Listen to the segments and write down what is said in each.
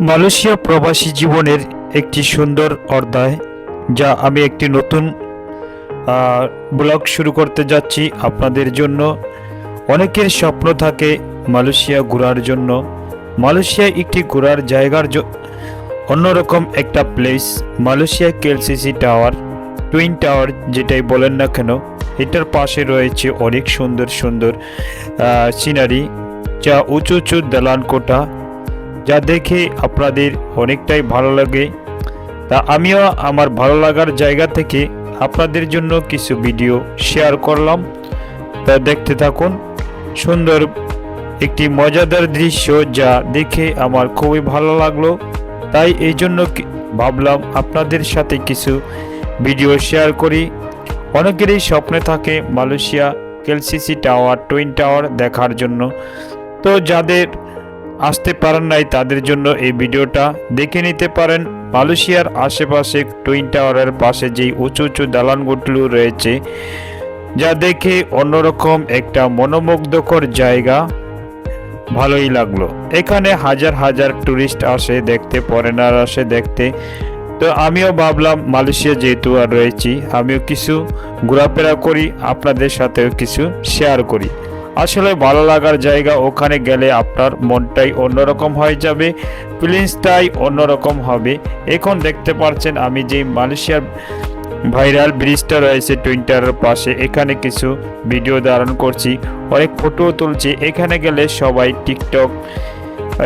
Malaysia প্রবাসী জীবনের একটি সুন্দর অধ্যায়, যা আমি একটি নতুন ব্লগ শুরু করতে যাচ্ছি আপনাদের জন্য। অনেকের স্বপ্ন থাকে মালয়েশিয়া ঘোরার জন্য। মালয়েশিয়া একটি ঘোরার জায়গার অন্যরকম একটা place Malaysia KLCC tower, twin tower যেটাই বলেন না কেন, এটার পাশে রয়েছে অনেক সুন্দর সুন্দর সিনারি, যা উঁচু উঁচু দালান কোঠা যা দেখে আপনাদের অনেকটাই ভালো লাগে। তা আমিও আমার ভালো লাগার জায়গা থেকে আপনাদের জন্য কিছু ভিডিও শেয়ার করলাম। তা দেখতে থাকুন। সুন্দর একটি মজাদার দৃশ্য যা দেখে আমার খুবই ভালো লাগল। তাই এই জন্য ভাবলাম আপনাদের সাথে কিছু ভিডিও শেয়ার করি। অনেকেরই স্বপ্নে থাকে Malaysia, KLCC tower, twin tower দেখার জন্য। তো যাদের আসতে পারেন নাই, তাদের জন্য এই ভিডিওটা দেখে নিতে পারেন। মালয়েশিয়ার আশেপাশে টুইন টাওয়ারের পাশে যেই উঁচু উঁচু দালানগুলো রয়েছে, যা দেখে অন্যরকম একটা মনোমুগ্ধকর জায়গা ভালোই লাগল। এখানে হাজার হাজার টুরিস্ট আসে, দেখতে ফরেনার আসে দেখতে। তো আমিও ভাবলাম, মালয়েশিয়া যেহেতু আর রয়েছি, আমিও কিছু ঘোরাফেরা করি, আপনাদের সাথেও কিছু শেয়ার করি। আসলে ভালো লাগার জায়গা ওখানে গেলে আপনার মনটাই অন্যরকম হয়ে যাবে ফিলিংসটাই অন্যরকম হবে। এখন দেখতে পাচ্ছেন আমি যে মালয়েশিয়ার ভাইরাল ব্রিজটা রয়েছে টুইন্টারের পাশে, এখানে কিছু ভিডিও ধারণ করছি, অনেক ফটো তুলছি। এখানে গেলে সবাই টিকটক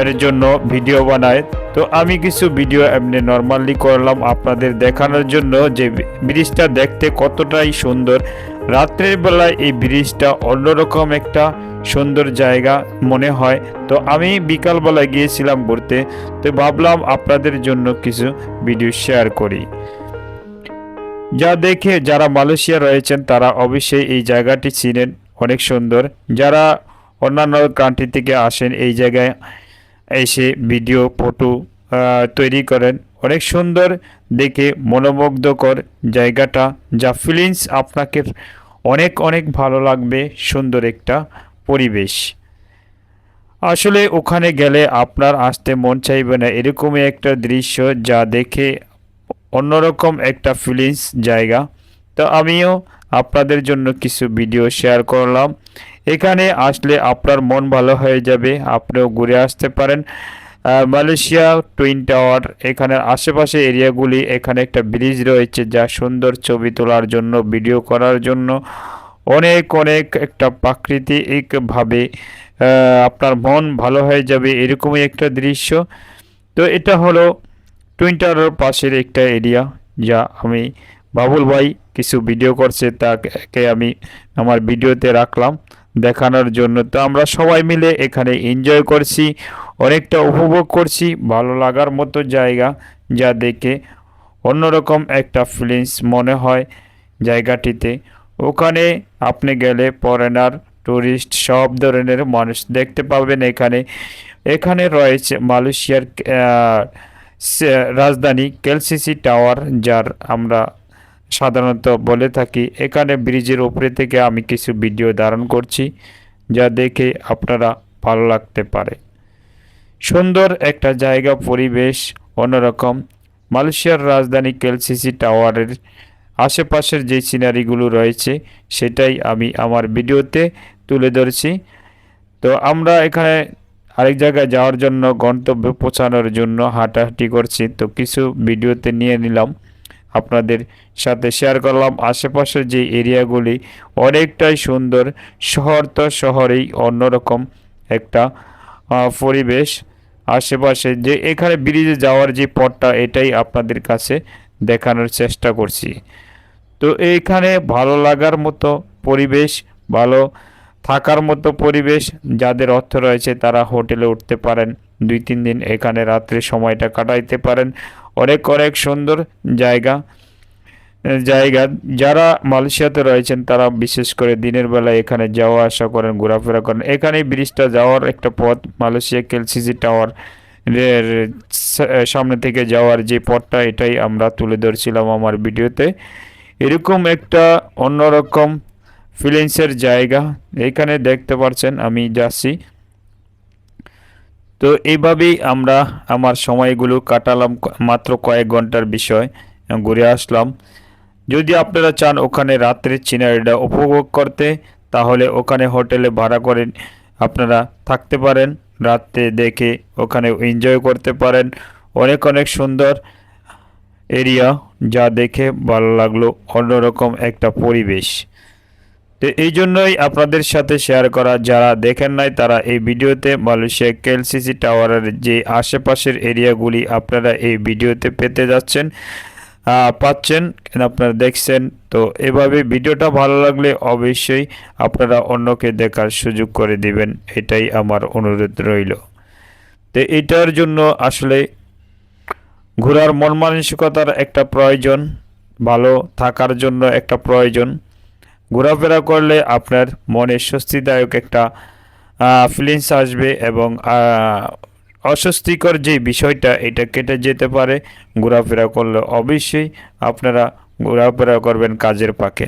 এর জন্য ভিডিও বানায়। তো আমি কিছু ভিডিও এমনি নর্মালি করলাম আপনাদের দেখানোর জন্য যে ব্রিজটা দেখতে কতটাই সুন্দর। রাত্রের বেলায় এই ব্রিজটা অন্যরকম একটা সুন্দর জায়গা মনে হয়। তো আমি বিকালবেলায় গিয়েছিলাম ঘুরতে, তো ভাবলাম আপনাদের জন্য কিছু ভিডিও শেয়ার করি। যা দেখে যারা মালয়েশিয়া রয়েছেন, তারা অবশ্যই এই জায়গাটি চিনেন, অনেক সুন্দর। যারা অন্যান্য কান্ট্রি থেকে আসেন, এই জায়গায় এসে ভিডিও ফটো তৈরি করেন। অনেক সুন্দর দেখে মনোমুগ্ধকর জায়গাটা, যা ফিলিংস আপনাকে অনেক অনেক ভালো লাগবে, সুন্দর একটা পরিবেশ। আসলে ওখানে গেলে আপনার আসতে মন চাইবে না। এরকমই একটা দৃশ্য যা দেখে অন্যরকম একটা ফিলিংস জায়গা। তো আমিও আপনাদের জন্য কিছু ভিডিও শেয়ার করলাম। এখানে আসলে আপনার মন ভালো হয়ে যাবে, আপনিও ঘুরে আসতে পারেন। মালয়েশিয়া টুইন টাওয়ার, এখানে আশেপাশে এরিয়াগুলি, এখানে একটা ব্রিজ রয়েছে যা সুন্দর ছবি তোলার জন্য, ভিডিও করার জন্য। অনেক অনেক একটা প্রাকৃতিকভাবে আপনার মন ভালো হয়ে যাবে এরকমই একটা দৃশ্য। তো এটা হলো টুইন টাওয়ারের পাশের একটা এরিয়া যা আমি বাবুল ভাই কিছু ভিডিও করছে, তাকে আমি আমার ভিডিওতে রাখলাম। দেখানোর জন্য। তো আমরা সবাই মিলে এখানে এনজয় করছি, অনেকটা উপভোগ করছি, ভালো লাগার মতো জায়গা যা দেখে অন্যরকম একটা ফিলিংস মনে হয় জায়গাটিতে। ওখানে আপনি গেলে ফরেনার টুরিস্ট সব ধরনের মানুষ দেখতে পাবেন এখানে। এখানে রয়েছে মালয়েশিয়ার রাজধানী কেলসিসি টাওয়ার যার আমরা সাধারণত বলে থাকি, এখানে ব্রিজের উপরে থেকে আমি কিছু ভিডিও ধারণ করছি, যা দেখে আপনারা ভালো লাগতে পারে। সুন্দর একটা জায়গা, পরিবেশ অন্যরকম। মালয়েশিয়ার রাজধানী কেলসিসি টাওয়ারের আশেপাশের যে সিনারিগুলো রয়েছে, সেটাই আমি আমার ভিডিওতে তুলে ধরছি। তো আমরা এখানে আরেক জায়গায় যাওয়ার জন্য গন্তব্যে পৌঁছানোর জন্য হাঁটাহাঁটি করছি। তো কিছু ভিডিওতে নিয়ে নিলাম। আপনাদের সাথে শেয়ার করলাম। আশেপাশের যে এরিয়াগুলি অনেকটাই সুন্দর। শহর তো শহরেই অন্যরকম একটা পরিবেশ। আশেপাশে যে এখানে ব্রিজে যাওয়ার যে পথটা, এটাই আপনাদের কাছে দেখানোর চেষ্টা করছি। তো এইখানে ভালো লাগার মতো পরিবেশ, ভালো থাকার মতো পরিবেশ, যাদের অর্থ রয়েছে তারা হোটেলে উঠতে পারেন। দুই তিন দিন এখানে রাত্রে সময়টা কাটাইতে পারেন। অনেক অনেক সুন্দর জায়গা জায়গা। যারা মালয়েশিয়াতে রয়েছেন, তারা বিশেষ করে দিনের বেলা এখানে যাওয়া আসা করেন, ঘোরাফেরা করেন। এখানে ব্রিজটা যাওয়ার একটা পথ, মালয়েশিয়া কেলসিসি টাওয়ার এর সামনে থেকে যাওয়ার যে পথটা, এটাই আমরা তুলে ধরছিলাম আমার ভিডিওতে। এরকম একটা অন্যরকম ফিলিংসের জায়গা। এখানে দেখতে পাচ্ছেন আমি যাচ্ছি। তো এইভাবেই আমরা আমার সময়গুলো কাটালাম মাত্র কয়েক ঘণ্টার বিষয় ঘুরে আসলাম। যদি আপনারা চান ওখানে রাত্রের সিনারিটা উপভোগ করতে, তাহলে ওখানে হোটেলে ভাড়া করে আপনারা থাকতে পারেন, রাত্রে দেখে ওখানে এনজয় করতে পারেন। অনেক অনেক সুন্দর এরিয়া যা দেখে ভালো লাগল, অন্যরকম একটা পরিবেশ। তো এই জন্যই আপনাদের সাথে শেয়ার করা, যারা দেখেন নাই তারা এই ভিডিওতে মালয়েশিয়া কেএলসিসি টাওয়ারের যে আশেপাশের এরিয়াগুলি আপনারা এই ভিডিওতে পেতে যাচ্ছেন পাচ্ছেন, আপনারা দেখছেন। তো এভাবে ভিডিওটা ভালো লাগলে অবশ্যই আপনারা অন্যকে দেখার সুযোগ করে দিবেন, এটাই আমার অনুরোধ রইল। তো এটার জন্য আসলে ঘোরার মন মানসিকতার একটা প্রয়োজন, ভালো থাকার জন্য একটা প্রয়োজন। ঘোরাফেরা করলে আপনার মনে স্বস্তিদায়ক একটা ফিলিংস আসবে এবং অস্বস্তিকর যে বিষয়টা, এটা কেটে যেতে পারে। ঘোরাফেরা করলে অবশ্যই আপনারা ঘোরাফেরা করবেন কাজের পাকে।